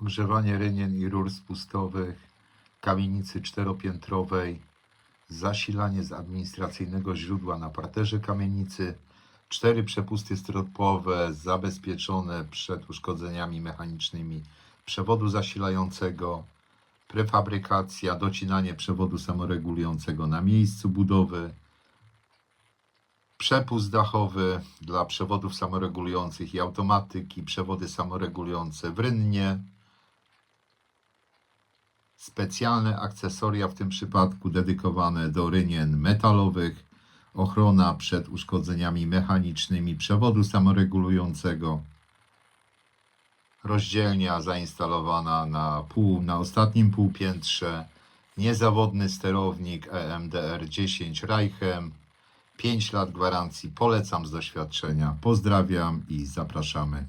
ogrzewanie rynien i rur spustowych, kamienicy czteropiętrowej, zasilanie z administracyjnego źródła na parterze kamienicy, cztery przepusty stropowe zabezpieczone przed uszkodzeniami mechanicznymi przewodu zasilającego, prefabrykacja, docinanie przewodu samoregulującego na miejscu budowy, przepust dachowy dla przewodów samoregulujących i automatyki, przewody samoregulujące w rynnie, specjalne akcesoria w tym przypadku dedykowane do rynien metalowych, ochrona przed uszkodzeniami mechanicznymi przewodu samoregulującego, rozdzielnia zainstalowana na, pół, na ostatnim półpiętrze, niezawodny sterownik EMDR 10 Reichem, 5 lat gwarancji, polecam z doświadczenia. Pozdrawiam i zapraszamy.